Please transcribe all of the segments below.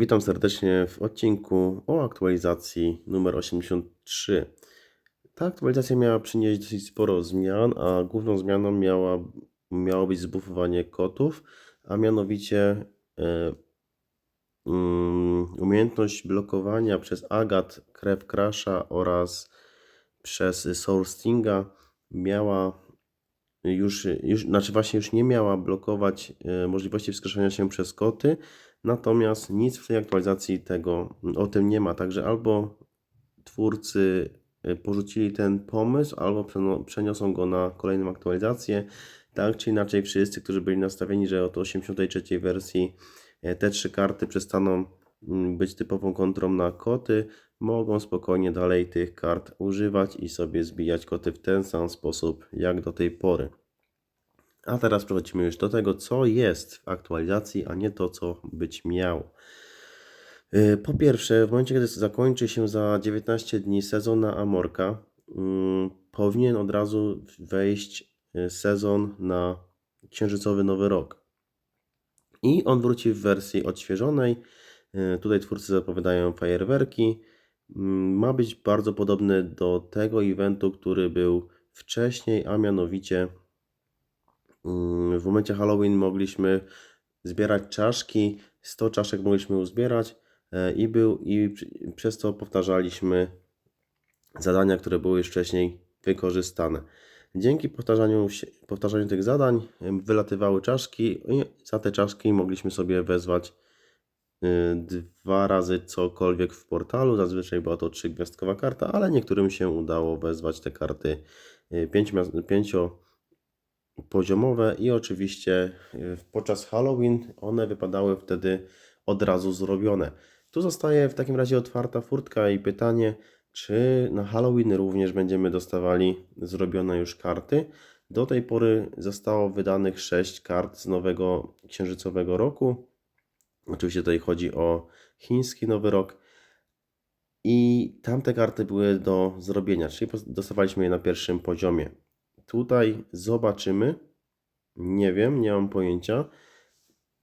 Witam serdecznie w odcinku o aktualizacji numer 83. Ta aktualizacja miała przynieść dosyć sporo zmian, a główną zmianą miała, miało być zbufowanie kotów, a mianowicie e, mm, umiejętność blokowania przez Agat, Krew Crasha oraz przez Soul Stinga miała już, już, znaczy właśnie już nie miała blokować e, możliwości wskrzeszenia się przez koty, natomiast nic w tej aktualizacji tego, o tym nie ma, także albo twórcy e, porzucili ten pomysł, albo przeniosą go na kolejną aktualizację, tak czy inaczej wszyscy, którzy byli nastawieni, że od 83 wersji e, te trzy karty przestaną mm, być typową kontrą na koty, mogą spokojnie dalej tych kart używać i sobie zbijać koty w ten sam sposób jak do tej pory. A teraz przechodzimy już do tego, co jest w aktualizacji, a nie to, co być miało. Yy, Po pierwsze, w momencie, kiedy zakończy się za 19 dni sezon na Amorka, mm, powinien od razu wejść yy, sezon na księżycowy nowy rok. I on wróci w wersji odświeżonej. Tutaj twórcy zapowiadają fajerwerki. Ma być bardzo podobny do tego eventu, który był wcześniej, a mianowicie w momencie Halloween mogliśmy zbierać czaszki, 100 czaszek mogliśmy uzbierać e, i, był, i przez to powtarzaliśmy zadania, które były już wcześniej wykorzystane. Dzięki powtarzaniu, powtarzaniu tych zadań wylatywały czaszki i za te czaszki mogliśmy sobie wezwać y, dwa razy cokolwiek w portalu. Zazwyczaj była to trzygwiazdkowa karta, ale niektórym się udało wezwać te karty y, pięciomia- pięciopoziomowe i oczywiście y, podczas Halloween one wypadały wtedy od razu zrobione. Tu zostaje w takim razie otwarta furtka i pytanie, czy na Halloween również będziemy dostawali zrobione już karty. Do tej pory zostało wydanych 6 kart z nowego księżycowego roku. Oczywiście tutaj chodzi o chiński nowy rok. I tamte karty były do zrobienia, czyli dostawaliśmy je na pierwszym poziomie. Tutaj zobaczymy. Nie wiem, nie mam pojęcia.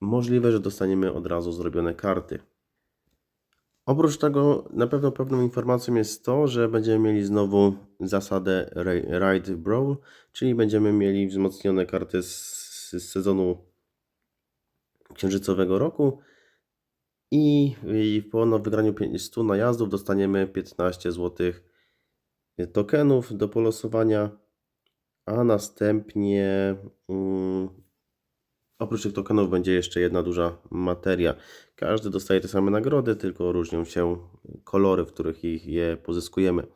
Możliwe, że dostaniemy od razu zrobione karty. Oprócz tego, na pewno pewną informacją jest to, że będziemy mieli znowu zasadę Ride Brawl, czyli będziemy mieli wzmocnione karty z, z sezonu księżycowego roku i, i po no, wygraniu pię- 100 najazdów dostaniemy 15 zł tokenów do polosowania, a następnie mm, oprócz tych tokenów będzie jeszcze jedna duża materia. Każdy dostaje te same nagrody, tylko różnią się kolory, w których ich je pozyskujemy.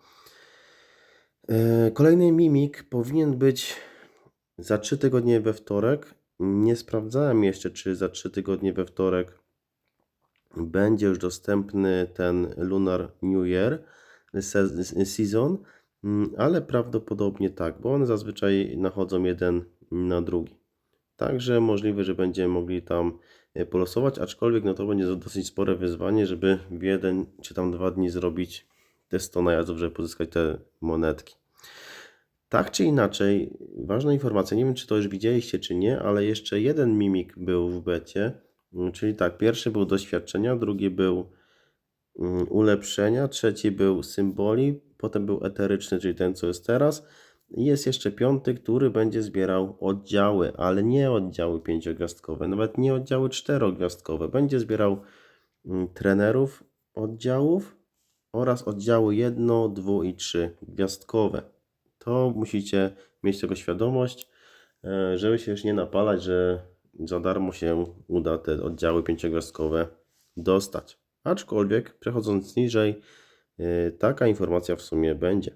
E, Kolejny mimik powinien być za 3 tygodnie we wtorek. Nie sprawdzałem jeszcze, czy za 3 tygodnie we wtorek będzie już dostępny ten Lunar New Year se- season, ale prawdopodobnie tak, bo one zazwyczaj nachodzą jeden na drugi. Także możliwe, że będziemy mogli tam e, polosować, aczkolwiek no to będzie do- dosyć spore wyzwanie, żeby w jeden czy tam dwa dni zrobić te 100 najazdów, żeby pozyskać te monetki. Tak czy inaczej, ważna informacja, nie wiem czy to już widzieliście czy nie, ale jeszcze jeden mimik był w becie, Mm, czyli tak, pierwszy był doświadczenia, drugi był mm, ulepszenia, trzeci był symboli, potem był eteryczny, czyli ten co jest teraz jest jeszcze piąty, który będzie zbierał oddziały, ale nie oddziały pięciogwiazdkowe, nawet nie oddziały czterogwiazdkowe, będzie zbierał mm, trenerów oddziałów oraz oddziały jedno, dwu i trzy gwiazdkowe. To musicie mieć tego świadomość, e, żeby się już nie napalać, że za darmo się uda te oddziały pięciogwiazdkowe dostać. Aczkolwiek przechodząc niżej, taka informacja w sumie będzie.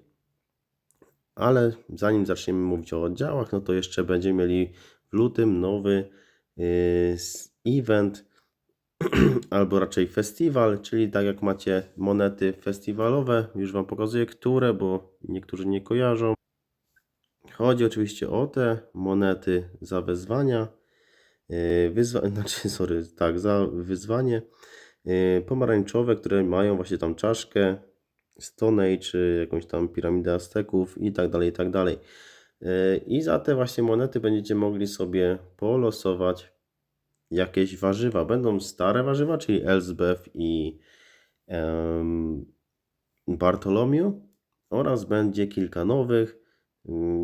Ale zanim zaczniemy mówić o oddziałach, no to jeszcze będziemy mieli w lutym nowy e, event, albo raczej festiwal, czyli tak jak macie monety festiwalowe, już Wam pokazuję które, bo niektórzy nie kojarzą. Chodzi oczywiście o te monety za wezwania, yy, wyzwa- znaczy, sorry, tak, za wyzwanie pomarańczowe, które mają właśnie tam czaszkę, Stone Age, czy jakąś tam piramidę Azteków i tak dalej, i tak dalej. Yy, I za te właśnie monety będziecie mogli sobie polosować jakieś warzywa. Będą stare warzywa, czyli Elsbeth i em, Bartolomiu oraz będzie kilka nowych.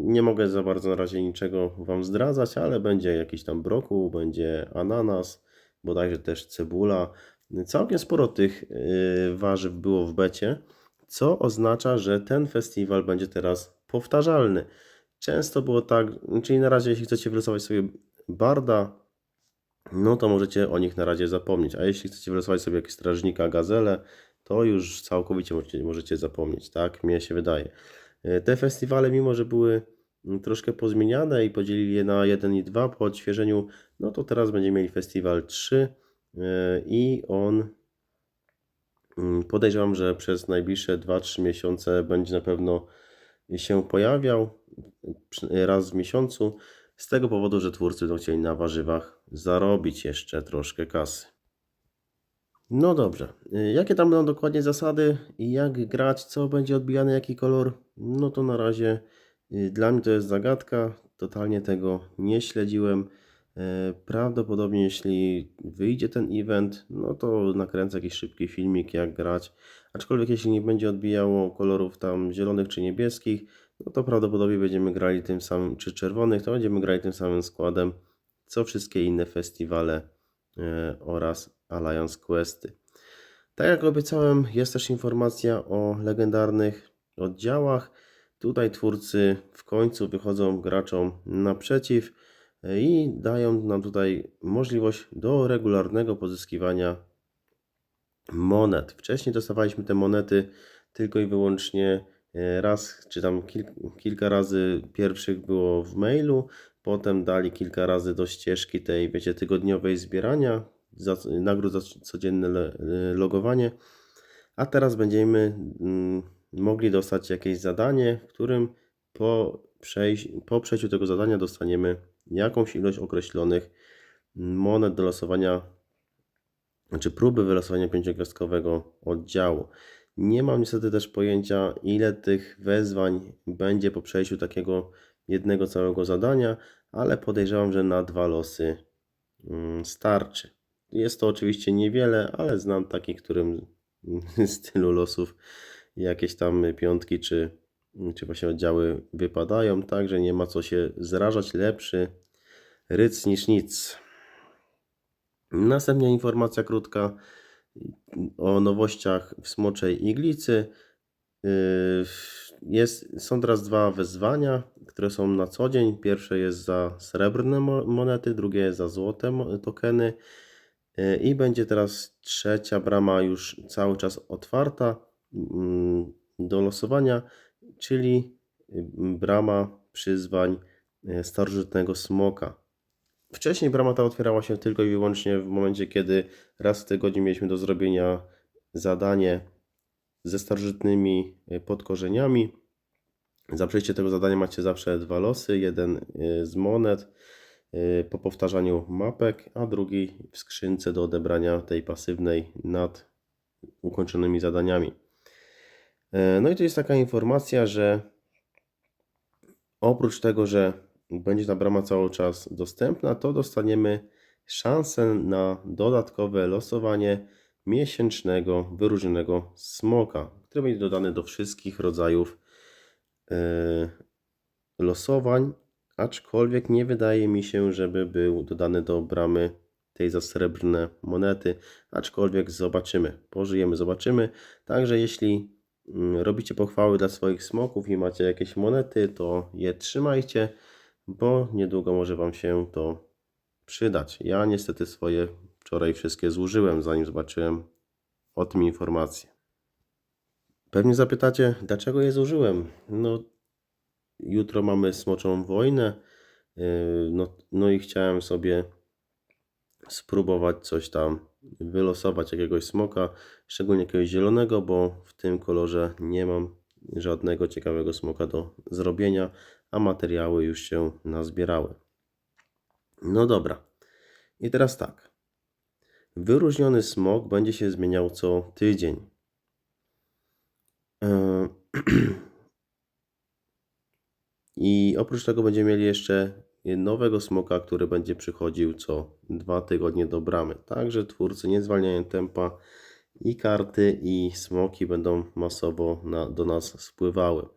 Nie mogę za bardzo na razie niczego Wam zdradzać, ale będzie jakiś tam brokuł, będzie ananas, bodajże też cebula. Całkiem sporo tych y, warzyw było w becie, co oznacza, że ten festiwal będzie teraz powtarzalny. Często było tak, czyli na razie jeśli chcecie wylosować sobie barda, no to możecie o nich na razie zapomnieć. A jeśli chcecie wylosować sobie jakiegoś strażnika, gazelę, to już całkowicie możecie, możecie zapomnieć, tak? Mnie się wydaje. E, Te festiwale, mimo że były mm, troszkę pozmieniane i podzielili je na 1 i 2 po odświeżeniu, no to teraz będziemy mieli festiwal 3 e, i on podejrzewam, że przez najbliższe 2-3 miesiące będzie na pewno się pojawiał raz w miesiącu, z tego powodu, że twórcy będą chcieli na warzywach zarobić jeszcze troszkę kasy. No dobrze. Jakie tam będą dokładnie zasady i jak grać, co będzie odbijane, jaki kolor? No to na razie y, dla mnie to jest zagadka. Totalnie tego nie śledziłem. E, Prawdopodobnie jeśli wyjdzie ten event, no to nakręcę jakiś szybki filmik jak grać. Aczkolwiek jeśli nie będzie odbijało kolorów tam zielonych czy niebieskich, no to prawdopodobnie będziemy grali tym samym, czy czerwonych, to będziemy grali tym samym składem, co wszystkie inne festiwale e, oraz Alliance Questy. Tak jak obiecałem, jest też informacja o legendarnych oddziałach. Tutaj twórcy w końcu wychodzą graczom naprzeciw i dają nam tutaj możliwość do regularnego pozyskiwania monet. Wcześniej dostawaliśmy te monety tylko i wyłącznie e, raz, czy tam kil, kilka razy pierwszych było w mailu, potem dali kilka razy do ścieżki tej, wiecie, tygodniowej zbierania, za, nagród za codzienne e, logowanie, a teraz będziemy mm, mogli dostać jakieś zadanie, w którym po, po przejściu tego zadania dostaniemy jakąś ilość określonych monet do losowania znaczy próby wylosowania pięciogwiazdkowego oddziału. Nie mam niestety też pojęcia, ile tych wezwań będzie po przejściu takiego jednego całego zadania, ale podejrzewam, że na dwa losy mm, starczy. Jest to oczywiście niewiele, ale znam takich, którym z tylu losów jakieś tam piątki czy, czy właśnie oddziały wypadają, także nie ma co się zrażać. Lepszy ryc niż nic. Następnie informacja krótka o nowościach w Smoczej Iglicy. Yy, Jest, są teraz dwa wezwania, które są na co dzień. Pierwsze jest za srebrne mo- monety, drugie za złote tokeny. Yy, I będzie teraz trzecia brama już cały czas otwarta mm, do losowania, czyli yy, brama przyzwań yy, starożytnego smoka. Wcześniej brama ta otwierała się tylko i wyłącznie w momencie, kiedy raz w tygodniu mieliśmy do zrobienia zadanie ze starożytnymi y, podkorzeniami. Za przejście tego zadania macie zawsze dwa losy. Jeden y, z monet y, po powtarzaniu mapek, a drugi w skrzynce do odebrania tej pasywnej nad ukończonymi zadaniami. E, No i to jest taka informacja, że oprócz tego, że będzie ta brama cały czas dostępna, to dostaniemy szansę na dodatkowe losowanie miesięcznego wyróżnionego smoka, który będzie dodany do wszystkich rodzajów e, losowań, aczkolwiek nie wydaje mi się, żeby był dodany do bramy tej za srebrne monety, aczkolwiek zobaczymy, pożyjemy, zobaczymy. Także jeśli robicie pochwały dla swoich smoków i macie jakieś monety, to je trzymajcie, bo niedługo może Wam się to przydać. Ja niestety swoje wczoraj wszystkie zużyłem, zanim zobaczyłem o tym informację. Pewnie zapytacie, dlaczego je zużyłem? No, jutro mamy smoczą wojnę, yy, no, no i chciałem sobie spróbować coś tam wylosować, jakiegoś smoka, szczególnie jakiegoś zielonego, bo w tym kolorze nie mam żadnego ciekawego smoka do zrobienia, a materiały już się nazbierały. No dobra. I teraz tak. Wyróżniony smok będzie się zmieniał co tydzień. Eee, I oprócz tego będziemy mieli jeszcze nowego smoka, który będzie przychodził co dwa tygodnie do bramy. Także twórcy nie zwalniają tempa i karty i smoki będą masowo na, do nas spływały.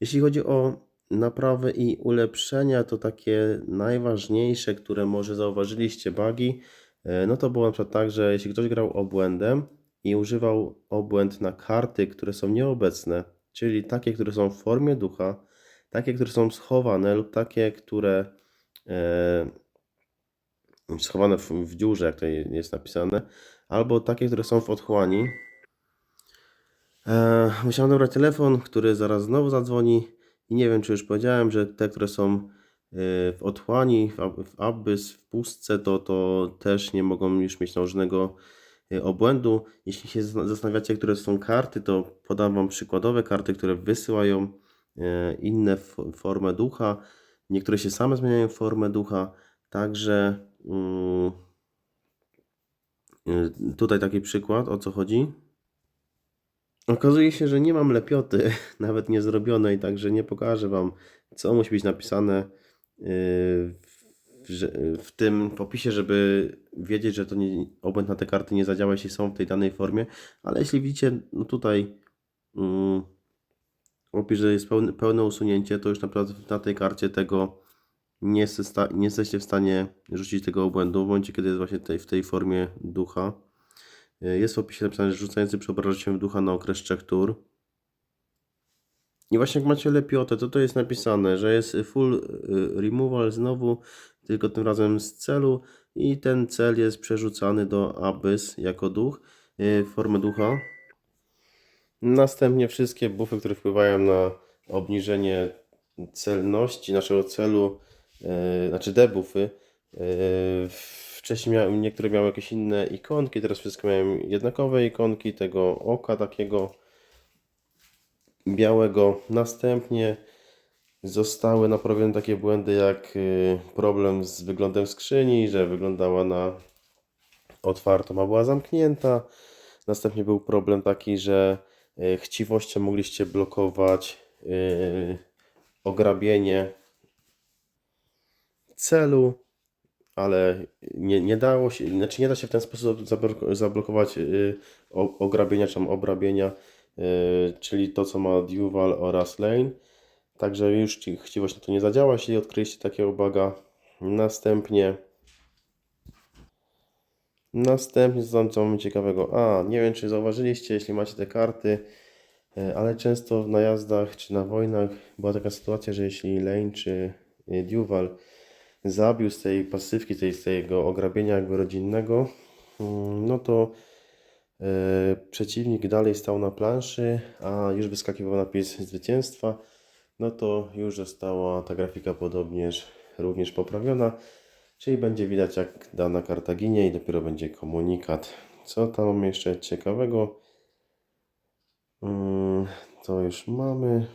Jeśli chodzi o naprawy i ulepszenia, to takie najważniejsze, które może zauważyliście bugi, e, no to było na przykład tak, że jeśli ktoś grał obłędem i używał obłęd na karty, które są nieobecne, czyli takie, które są w formie ducha, takie, które są schowane lub takie, które e, schowane w, w dziurze, jak to jest napisane, albo takie, które są w otchłani. E, musiałem dobrać telefon, który zaraz znowu zadzwoni i nie wiem, czy już powiedziałem, że te, które są e, w otchłani, w, ab- w pustce, to, to też nie mogą już mieć nałożonego e, obłędu. Jeśli się zastanawiacie, które są karty, to podam Wam przykładowe karty, które wysyłają inne f- formę ducha. Niektóre się same zmieniają w formę ducha, także mm, y, tutaj taki przykład, o co chodzi. Okazuje się, że nie mam lepioty, nawet nie zrobionej, także nie pokażę Wam, co musi być napisane yy, w, tym popisie, żeby wiedzieć, że to nie, obłęd na te karty nie zadziała, jeśli są w tej danej formie. Ale jeśli widzicie, no tutaj mm, opis, że jest pełne, pełne usunięcie, to już naprawdę na tej karcie tego nie, jest sta- nie jesteście w stanie rzucić tego obłędu w momencie, kiedy jest właśnie tej, w tej formie ducha. Y, Jest w opisie napisane, że rzucający przeobraża się w ducha na okres trzech tur. I właśnie jak macie lepiotę, to to jest napisane, że jest full y, removal znowu, tylko tym razem z celu i ten cel jest przerzucany do abyss jako duch, y, w formę ducha. Następnie wszystkie buffy, które wpływają na obniżenie celności naszego celu, yy, znaczy debuffy. Yy, wcześniej miałem, niektóre miały jakieś inne ikonki, teraz wszystkie mają jednakowe ikonki tego oka takiego białego. Następnie zostały naprawione takie błędy jak yy, problem z wyglądem skrzyni, że wyglądała na otwartą, a była zamknięta. Następnie był problem taki, że chciwością mogliście blokować y, ograbienie celu, ale nie, nie dało się, znaczy nie da się w ten sposób zablok- zablokować y, ograbienia czy tam obrabienia, y, czyli to co ma Duval oraz Lane. Także już ci chciwość na to nie zadziała, jeśli odkryliście takiego buga. Następnie Następnie tam- co mamy ciekawego? A, nie wiem czy zauważyliście, jeśli macie te karty, e, ale często w najazdach czy na wojnach była taka sytuacja, że jeśli Lane czy e, Duval zabił z tej pasywki, tej, z tego ograbienia jakby rodzinnego, mm, no to e, przeciwnik dalej stał na planszy, a już wyskakiwał napis zwycięstwa, no to już została ta grafika podobnież również poprawiona. Czyli będzie widać jak dana karta ginie i dopiero będzie komunikat. Co tam jeszcze ciekawego? Mm, To już mamy.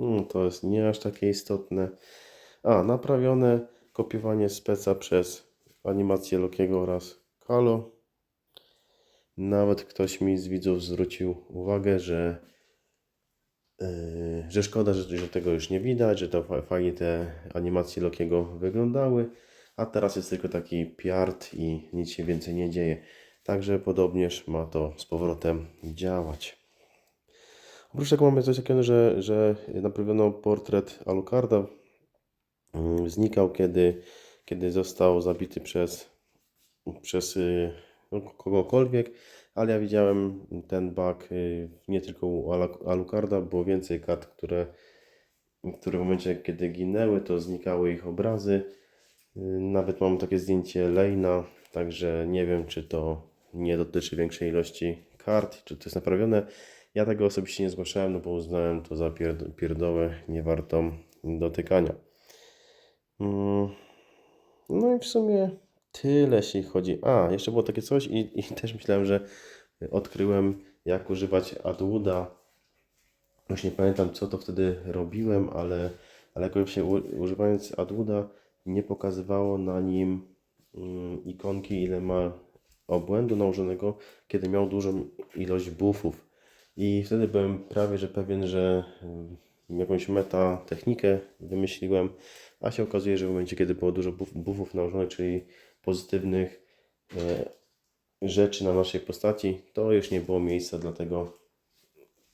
Mm, To jest nie aż takie istotne. A, naprawione kopiowanie speca przez animację Lokiego oraz Kalo. Nawet ktoś mi z widzów zwrócił uwagę, że, yy, że szkoda, że, że tego już nie widać, że to fa- fajnie te animacje Lokiego wyglądały, a teraz jest tylko taki piart i nic się więcej nie dzieje. Także podobnież ma to z powrotem działać. Oprócz tego mamy coś takiego, że, że naprawiono portret Alucarda. Mm, Znikał, kiedy, kiedy został zabity przez, przez y, no, kogokolwiek, ale ja widziałem ten bug y, nie tylko u Alucarda, było więcej kart, które, które w momencie, kiedy ginęły, to znikały ich obrazy. Nawet mam takie zdjęcie Lejna, także nie wiem, czy to nie dotyczy większej ilości kart, czy to jest naprawione. Ja tego osobiście nie zgłaszałem, no bo uznałem to za pierd- pierdołę niewartą dotykania. Mm, No i w sumie tyle, jeśli chodzi. A, jeszcze było takie coś i, i też myślałem, że odkryłem, jak używać AdWooda. Już nie pamiętam, co to wtedy robiłem, ale, ale jakoś się używając AdWooda nie pokazywało na nim mm, ikonki, ile ma obłędu nałożonego, kiedy miał dużą ilość buffów. I wtedy byłem prawie że pewien, że mm, jakąś meta technikę wymyśliłem, a się okazuje, że w momencie, kiedy było dużo buff, buffów nałożonych, czyli pozytywnych e, rzeczy na naszej postaci, to już nie było miejsca dla tego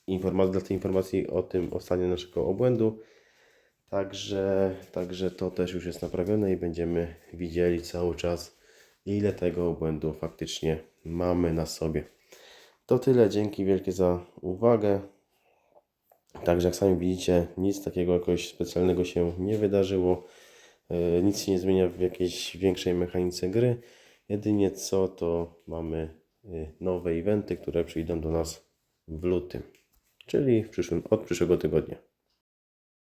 informacji, dla tej informacji o tym, o stanie naszego obłędu. Także, także to też już jest naprawione i będziemy widzieli cały czas, ile tego obłędu faktycznie mamy na sobie. To tyle, dzięki wielkie za uwagę. Także jak sami widzicie, nic takiego jakoś specjalnego się nie wydarzyło. E, Nic się nie zmienia w jakiejś większej mechanice gry. Jedynie co to mamy e, nowe eventy, które przyjdą do nas w lutym, czyli w przyszłym, od przyszłego tygodnia.